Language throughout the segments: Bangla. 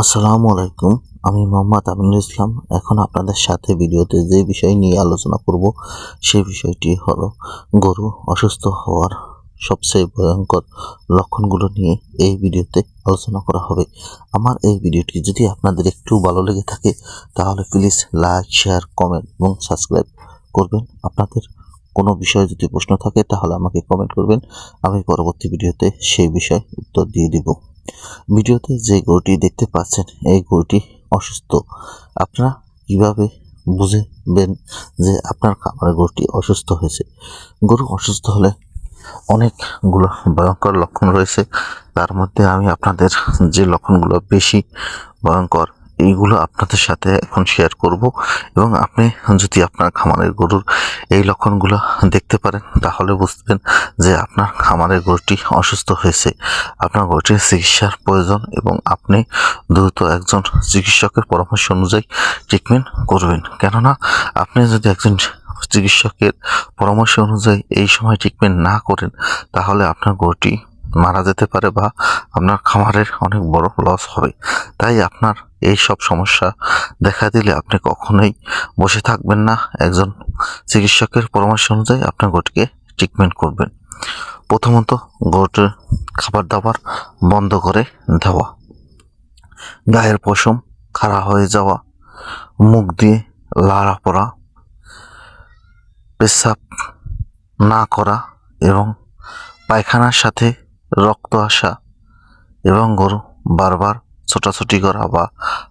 আসসালামু আলাইকুম, আমি মোহাম্মদ আমিনুল ইসলাম। এখন আপনাদের সাথে ভিডিওতে যে বিষয় নিয়ে আলোচনা করব সেই বিষয়টি হলো গরু অসুস্থ হওয়ার সবচেয়ে ভয়ঙ্কর লক্ষণগুলো নিয়ে এই ভিডিওতে আলোচনা করা হবে। আমার এই ভিডিওটি যদি আপনাদের একটু ভালো লেগে থাকে, তাহলে প্লিজ লাইক, শেয়ার, কমেন্ট এবং সাবস্ক্রাইব করবেন। আপনাদের কোনো বিষয়ে যদি প্রশ্ন থাকে, তাহলে আমাকে কমেন্ট করবেন। আমি পরবর্তী ভিডিওতে সেই বিষয়ে উত্তর দিয়ে দিব। ভিডিওতে যে গরুটি দেখতে পাচ্ছেন, এই গরুটি অসুস্থ। আপনারা কীভাবে বুঝবেন যে আপনার খামারের গরুটি অসুস্থ হয়েছে? গরু অসুস্থ হলে অনেকগুলো ভয়ঙ্কর লক্ষণ রয়েছে। তার মধ্যে আমি আপনাদের যে লক্ষণগুলো বেশি ভয়ঙ্কর এইগুলো আপনাদের সাথে এখন শেয়ার করব এবং আপনি যদি আপনার খামারের গরুর এই লক্ষণগুলো দেখতে পারেন, তাহলে বুঝবেন যে আপনার খামারের গরুটি অসুস্থ হয়েছে। আপনার গরুটির চিকিৎসার প্রয়োজন এবং আপনি দ্রুত একজন চিকিৎসকের পরামর্শ অনুযায়ী ট্রিটমেন্ট করবেন। কেননা, আপনি যদি একজন চিকিৎসকের পরামর্শ অনুযায়ী এই সময় ট্রিটমেন্ট না করেন, তাহলে আপনার গরুটি মারা যেতে পারে বা আপনার খামারের অনেক বড় লস হবে। তাই আপনার এই সব সমস্যা দেখা দিলে আপনি কখনোই বসে থাকবেন না। একজন চিকিৎসকের পরামর্শ অনুযায়ী আপনার গরুটিকে ট্রিটমেন্ট করবেন। প্রথমত গরুটির খাবার দাবার বন্ধ করে দেওয়া। গায়ের পশম খাড়া হয়ে যাওয়া। মুখ দিয়ে লাড়া পড়া। পেশাব না করা এবং পায়খানার সাথে রক্ত আসা এবং গরু বারবার ছোটাছুটি করা বা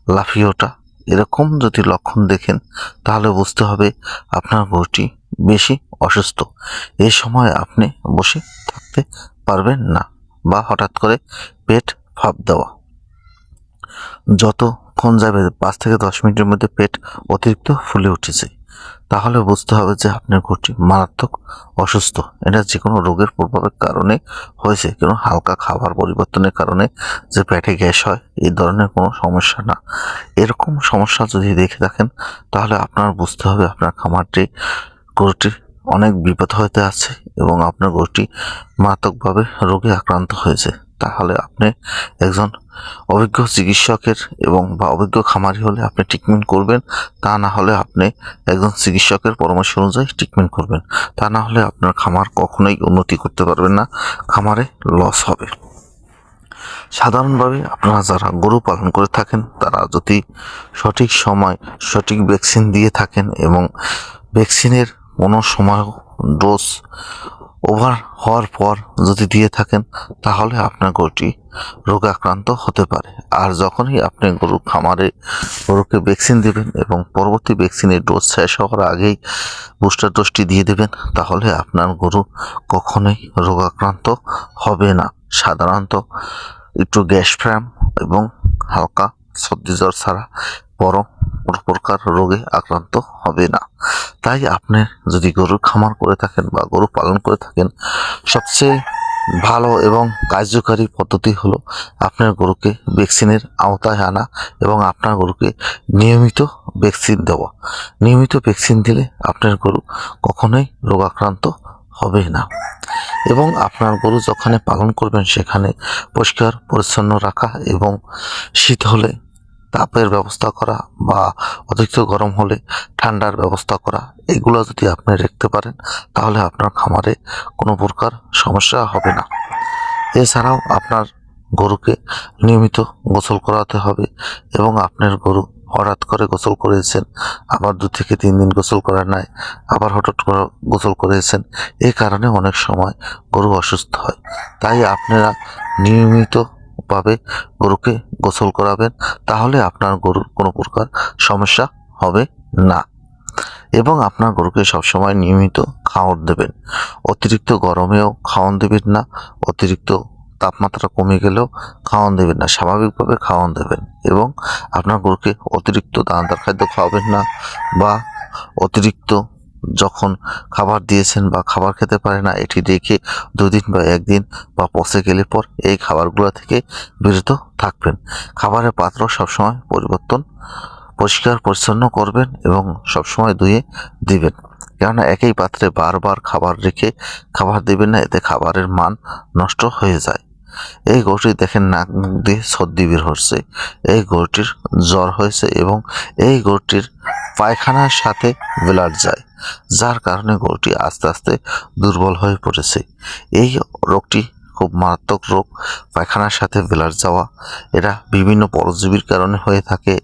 লাফিয়ে ওঠা এরকম যদি লক্ষণ দেখেন, তাহলে বুঝতে হবে আপনার গরুটি বেশি অসুস্থ। এই সময় আপনি বসে থাকতে পারবেন না বা হঠাৎ করে পেট ফাঁপ দেওয়া। যতক্ষণ যাবে পাঁচ থেকে দশ মিনিটের মধ্যে পেট অতিরিক্ত ফুলে উঠেছে। তাহলে বুঝতে হবে যে আপনার গরুটি মারাত্মক অসুস্থ। এটা যে কোনো রোগের প্রভাবের কারণে হয়েছে, কোনো হালকা খাবার পরিবর্তনের কারণে যে পেটে গ্যাস হয়, এই ধরনের কোনো সমস্যা না। এরকম সমস্যা যদি দেখে থাকেন, তাহলে আপনার বুঝতে হবে আপনার খামারটি গরুটি অনেক বিপদ হতে আছে এবং আপনার গরুটি মারাত্মকভাবে রোগে আক্রান্ত হয়েছে। তাহলে আপনি একজন অভিজ্ঞ চিকিৎসকের এবং বা অভিজ্ঞ খামারি হলে আপনি ট্রিটমেন্ট করবেন। তা না হলে আপনি একজন চিকিৎসকের পরামর্শ অনুযায়ী ট্রিটমেন্ট করবেন। তা না হলে আপনার খামার কখনোই উন্নতি করতে পারবেন না। খামারে লস হবে। সাধারণভাবে আপনারা যারা গরু পালন করে থাকেন, তারা যদি সঠিক সময় সঠিক ভ্যাকসিন দিয়ে থাকেন এবং ভ্যাকসিনের কোনো সময় ডোজ ওভার হওয়ার পর যদি দিয়ে থাকেন, তাহলে আপনার গরুটি রোগাক্রান্ত হতে পারে। আর যখনই আপনি গরু খামারে, গরুকে ভ্যাকসিন দেবেন এবং পরবর্তী ভ্যাকসিনের ডোজ শেষ হওয়ার আগেই বুস্টার ডোজটি দিয়ে দেবেন, তাহলে আপনার গরু কখনোই রোগাক্রান্ত হবে না। সাধারণত একটু গ্যাস ফ্র্যাম এবং হালকা সর্দি জ্বর ছাড়া বড় কোনো প্রকার রোগে আক্রান্ত হবে না। তাই আপনি যদি গরুর খামার করে থাকেন বা গরু পালন করে থাকেন, সবচেয়ে ভালো এবং কার্যকারী পদ্ধতি হলো আপনার গরুকে ভ্যাকসিনের আওতায় আনা এবং আপনার গরুকে নিয়মিত ভ্যাকসিন দেওয়া। নিয়মিত ভ্যাকসিন দিলে আপনার গরু কখনোই রোগাক্রান্ত হবে না। এবং আপনার গরু যখানে পালন করবেন, সেখানে পরিষ্কার, পরিচ্ছন্ন রাখা এবং শীত হলে তাপের ব্যবস্থা করা বা অতিরিক্ত গরম হলে ঠান্ডার ব্যবস্থা করা, এগুলো যদি আপনি রাখতে পারেন, তাহলে আপনার খামারে কোনো প্রকার সমস্যা হবে না। এছাড়াও আপনার গরুকে নিয়মিত গোসল করাতে হবে এবং আপনার গরু হঠাৎ করে গোসল করেছেন, আবার দু থেকে তিন দিন গোসল করা নাই, আবার হঠাৎ করে গোসল করেছেন এই কারণে অনেক সময় গরু অসুস্থ হয়। তাই আপনারা নিয়মিতভাবে গরুকে গোসল করাবেন, তাহলে আপনার গরুর কোনো প্রকার সমস্যা হবে না। এবং আপনার গরুকে সবসময় নিয়মিত খাওয়ার দেবেন। অতিরিক্ত গরমেও খাওয়ান দেবেন না, অতিরিক্ত তাপমাত্রা কমে গেলেও খাওয়ান দেবেন না, স্বাভাবিকভাবে খাওয়ান দেবেন। এবং আপনার গরুকে অতিরিক্ত দানাদার খাদ্য খাওয়াবেন না বা অতিরিক্ত যখন খাবার দিয়েছেন বা খাবার খেতে পারে না, এটি দেখে দুদিন বা একদিন বা পচে গেলে পর এই খাবারগুলো থেকে বিরত থাকবেন। খাবারের পাত্র সবসময় পরিবর্তন, পরিষ্কার, পরিচ্ছন্ন করবেন এবং সবসময় ধুয়ে দিবেন। কেননা একই পাত্রে বারবার খাবার রেখে খাবার দেবেন না, এতে খাবারের মান নষ্ট হয়ে যায়। এই গরুটি দেখেন নাক মুখ দিয়ে সর্দি বের হচ্ছে। এই গরুটির জ্বর হয়েছে এবং এই গরুটির পায়খানার সাথে ব্লাড যায়। যার কারণে গরুটি আস্তে আস্তে দুর্বল হয়ে পড়েছে। এই রোগটি খুব মারাত্মক রোগ। পায়খানার সাথে বেলার যাওয়া, এরা বিভিন্ন পরজীবীর কারণে হয়ে থাকে।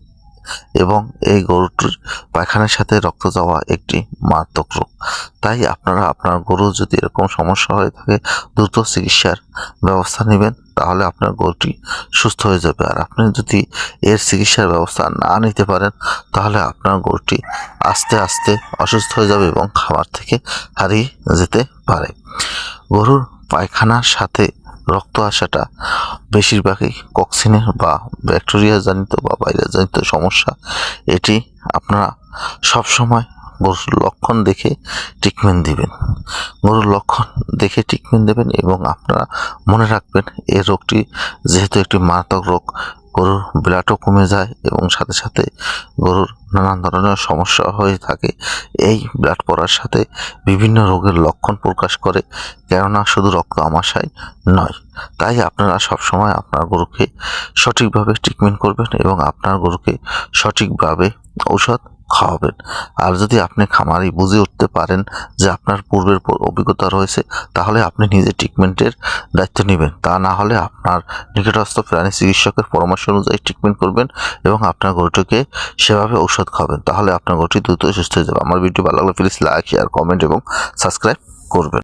এবং এই গরুটির পায়খানার সাথে রক্ত যাওয়া একটি মারাত্মক রোগ। তাই আপনারা, আপনার গরু যদি এরকম সমস্যা হয়ে থাকে, দ্রুত চিকিৎসার ব্যবস্থা নেবেন, তাহলে আপনার গরুটি সুস্থ হয়ে যাবে। আর আপনি যদি এর চিকিৎসার ব্যবস্থা না নিতে পারেন, তাহলে আপনার গরুটি আস্তে আস্তে অসুস্থ হয়ে যাবে এবং খাবার থেকে হারিয়ে যেতে পারে। গরুর পায়খানার সাথে রক্ত আসাটা বেশিরভাগই কক্সিনের বা ব্যাকটেরিয়া জনিত বা ভাইরাস জনিত সমস্যা। এটি আপনারা সবসময় গরুর লক্ষণ দেখে ট্রিটমেন্ট দিবেন। গরুর লক্ষণ দেখে ট্রিটমেন্ট দেবেন এবং আপনারা মনে রাখবেন, এই রোগটি যেহেতু একটি মারাত্মক রোগ গরুর ব্লাডও কমে যায় এবং সাথে সাথে গরুর নানান ধরনের সমস্যা হয়ে থাকে। এই ব্লাড পড়ার সাথে বিভিন্ন রোগের লক্ষণ প্রকাশ করে, কেননা শুধু রক্ত আমাশায় নয়। তাই আপনারা সবসময় আপনার গরুকে সঠিকভাবে ট্রিটমেন্ট করবেন এবং আপনার গরুকে সঠিকভাবে ঔষধ খাওয়াবেন। আর যদি আপনি খামারি বুঝে উঠতে পারেন যে আপনার পূর্বের অভিজ্ঞতা রয়েছে, তাহলে আপনি নিজে ট্রিটমেন্টের দায়িত্ব নেবেন। তা না হলে আপনার নিকটস্থ প্রাণী চিকিৎসকের পরামর্শ অনুযায়ী ট্রিটমেন্ট করবেন এবং আপনার গরুটিকে সেভাবে ঔষধ খাবেন তাহলে আপনার গরুটি দ্রুত সুস্থ হয়ে যাবে। আমার ভিডিও ভালো লাগলে প্লিজ লাইক শেয়ার কমেন্ট এবং সাবস্ক্রাইব করবেন।